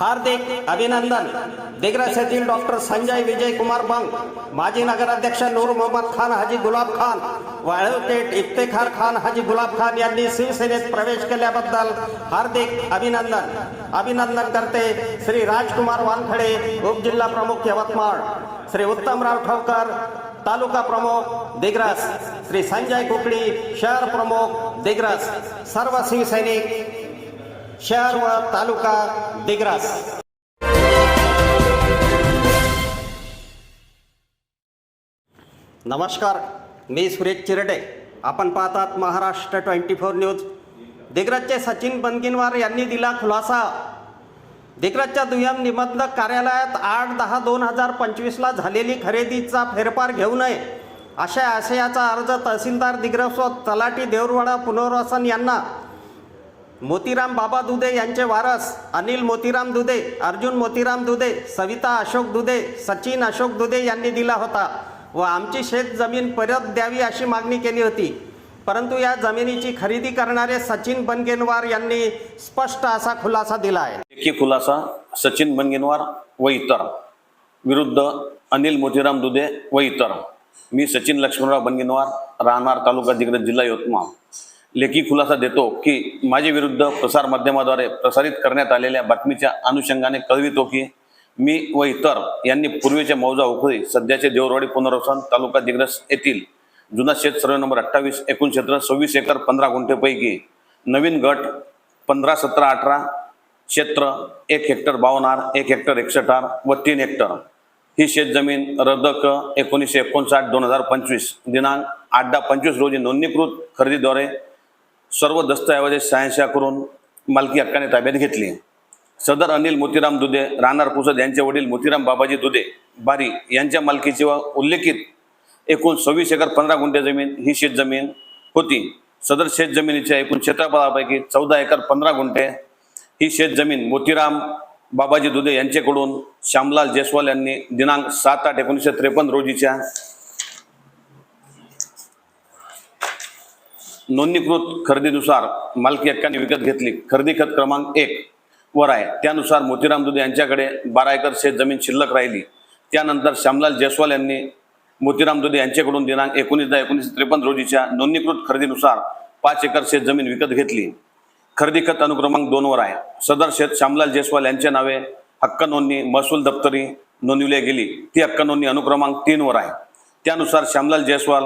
हार्दिक अभिनंदन. दिग्रस येथील डॉक्टर संजय विजय कुमार बंग माजी नगराध्यक्ष नूर मोहम्मद खान हाजी गुलाब खान वाळवतेट इफ्तेखार खान हाजी गुलाब खान यांनी शिवसेनेत प्रवेश केल्याबद्दल हार्दिक अभिनंदन. अभिनंदन करते श्री राजकुमार वानखडे उपजिल्हा प्रमुख यवतमाळ. श्री उत्तमराव ठवकर तालुका प्रमुख दिग्रस. श्री संजय कुकडी शहर प्रमुख दिग्रस. सर्व शिवसैनिक शहर व तालुका दिग्रास. नमस्कार मी सुरेश चिरडे. आपण पाहतात महाराष्ट्र ट्वेंटी फोर न्यूज. दिग्रजचे सचिन बनगिनवार यांनी दिला खुलासा. दिग्रजच्या दुय्यम निबंधक कार्यालयात आठ दहा दोन हजार पंचवीसला झालेली खरेदीचा फेरफार घेऊ नये अशा आशयाचा अर्ज तहसीलदार दिग्रज व तलाटी देऊरवाडा पुनर्वसन यांना मोतीराम बाबा दुधे यांचे वारस अनिल मोतीराम दुधे अर्जुन मोतीराम दुधे सविता अशोक दुधे सचिन अशोक दुधे यांनी दिला होता व आमची शेत जमीन परत द्यावी अशी मागणी केली होती. परंतु या जमिनीची खरेदी करणारे सचिन बनगेनवार यांनी स्पष्ट असा खुलासा दिला आहे. लेखी खुलासा सचिन बनगिनवार व इतर. विरुद्ध अनिल मोतीराम दुधे व इतर. मी सचिन लक्ष्मणराव बनगेनवार राहणार तालुका दिग्रज जिल्हा यवतमाळ. लेखी खुलासा देतो की माझे विरुद्ध प्रसारमाध्यमाद्वारे प्रसारित करण्यात आलेल्या बातमीच्या अनुषंगाने कळवितो की मी व इतर यांनी पूर्वीच्या मौजा उखळी सध्याचे देवरवाडी पुनर्वसन तालुका दिग्रस येथील जुना शेत सर्वे नंबर अठ्ठावीस एकूण क्षेत्र सव्वीस एकर पंधरा गुंठेपैकी नवीन गट पंधरा सतरा अठरा क्षेत्र एक हेक्टर बावन्न एक हेक्टर एकसष्ट आर व तीन हेक्टर. ही शेतजमीन रद्द क एकोणीसशे एकोणसाठ दोन हजार पंचवीस दिनांक आठ दहा पंचवीस रोजी नोंदणीकृत खरेदीद्वारे सर्व दस्तऐवजी शहाऐंशी करून मालकी हक्काने ताब्यात घेतली. सदर अनिल मोतीराम दुधे राहणार पुसद यांचे वडील मोतीराम बाबाजी दुधे बारी यांच्या मालकीची व उल्लेखित एकूण सव्वीस एकर पंधरा गुंठे जमीन ही शेतजमीन होती. सदर शेतजमिनीच्या एकूण क्षेत्रफळापैकी चौदा एकर पंधरा गुंठे ही शेतजमीन मोतीराम बाबाजी दुधे यांच्याकडून श्यामलाल जयस्वाल यांनी दिनांक सात आठ एकोणीसशे त्रेपन्न रोजीच्या नोंदणीकृत खरेदीनुसार मालकी हक्काने विकत घेतली. खरेदी खत क्रमांक एक वर आहे. त्यानुसार मोतीराम दुधे यांच्याकडे बारा एकर शेत जमीन शिल्लक राहिली. त्यानंतर श्यामलाल जयस्वाल यांनी मोतीराम दुधे यांच्याकडून दिनांक एकोणीस दहा एकोणीसशे त्रेपन्न रोजीच्या नोंदणीकृत खरेदीनुसार पाच एकर शेत जमीन विकत घेतली. खरेदी खत अनुक्रमांक दोनवर आहे. सदर शेत श्यामलाल जयस्वाल यांच्या नावे हक्क नोंदणी महसूल दप्तरी नोंदविली गेली. ती हक्क नोंदणी अनुक्रमांक तीनवर आहे. त्यानुसार श्यामलाल जयस्वाल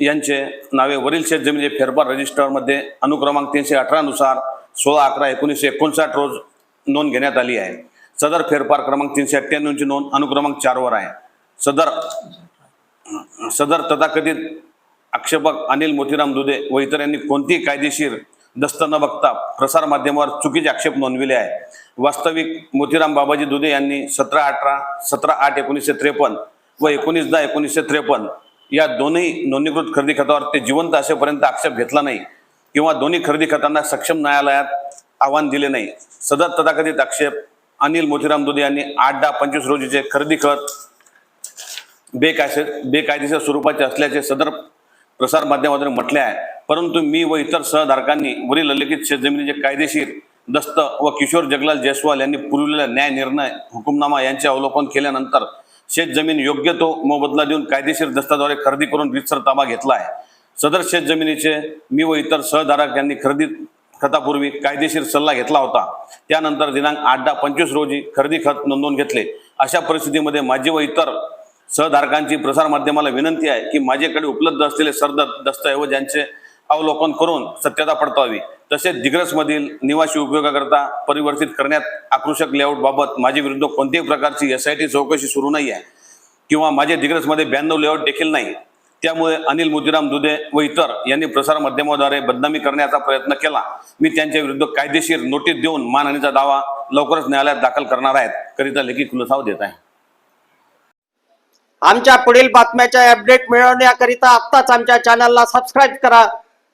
यांचे नावे वरील शेतजमिनी फेरफार रजिस्टरमध्ये अनुक्रमांक तीनशे अठरानुसार सोळा अकरा एकोणीसशे एकोणसाठ रोज नोंद घेण्यात आली आहे. सदर फेरफार क्रमांक तीनशे अठ्ठ्याण्णवची नोंद अनुक्रमांक चारवर आहे. सदर सदर तथाकथित आक्षेपक अनिल मोतीराम दुधे व इतर यांनी कोणतीही कायदेशीर दस्त न बघता प्रसारमाध्यमावर चुकीचे आक्षेप नोंदविले आहे वास्तविक मोतीराम बाबाजी दुधे यांनी सतरा अठरा सतरा आठ एकोणीसशे त्रेपन्न व एकोणीस दहा एकोणीसशे त्रेपन्न या दोन्ही नोंदणीकृत खरेदी खतावर ते जिवंत असेपर्यंत आक्षेप घेतला नाही किंवा दोन्ही खरेदी खतांना सक्षम न्यायालयात आव्हान दिले नाही. सदर तथाकथित आक्षेप अनिल मोतीराम दुधे यांनी आठ दहा पंचवीस रोजीचे खरेदी खत बेकायसे बेकायदेशीर स्वरूपाचे असल्याचे सदर प्रसार माध्यमातून म्हटले आहे. परंतु मी व इतर सहधारकांनी वरील उल्लेखित शेतजमिनीचे कायदेशीर दस्त व किशोर जगलाल जयस्वाल यांनी पुरविलेला न्याय निर्णय हुकुमनामा यांचे अवलोकन केल्यानंतर शेतजमीन योग्य तो मोबदला देऊन कायदेशीर दस्ताद्वारे खरेदी करून रितसर ताबा घेतला आहे सदर शेतजमिनीचे मी व इतर सहधारक यांनी खरेदी खतापूर्वी कायदेशीर सल्ला घेतला होता. त्यानंतर दिनांक आठ दहा पंचवीस रोजी खरेदी खत नोंदवून घेतले. अशा परिस्थितीमध्ये माझी व इतर सहधारकांची प्रसारमाध्यमाला विनंती आहे की माझ्याकडे उपलब्ध असलेले सर्व दस्तऐवज यांचे अवलोकन करून सत्यता पडतावी तसेच दिग्रसमधील निवासी उपयोगाकरता परिवर्तित करण्यात आकृषक लेआउटबाबत माझ्या विरुद्ध कोणत्याही प्रकारची एस आय टी चौकशी सुरू नाही आहे किंवा माझे दिग्रसमध्ये ब्याण्णव लेआउट देखील नाही. त्यामुळे अनिल मोतीराम दुधे व इतर यांनी प्रसार माध्यमाद्वारे बदनामी करण्याचा प्रयत्न केला. मी त्यांच्या विरुद्ध कायदेशीर नोटीस देऊन मानहानीचा दावा लवकरच न्यायालयात दाखल करणार आहेत करिता लेखी खुलसाव देत आहे. आमच्या पुढील बातम्याच्या अपडेट मिळवण्याकरिता आत्ताच आमच्या चॅनलला सबस्क्राईब करा.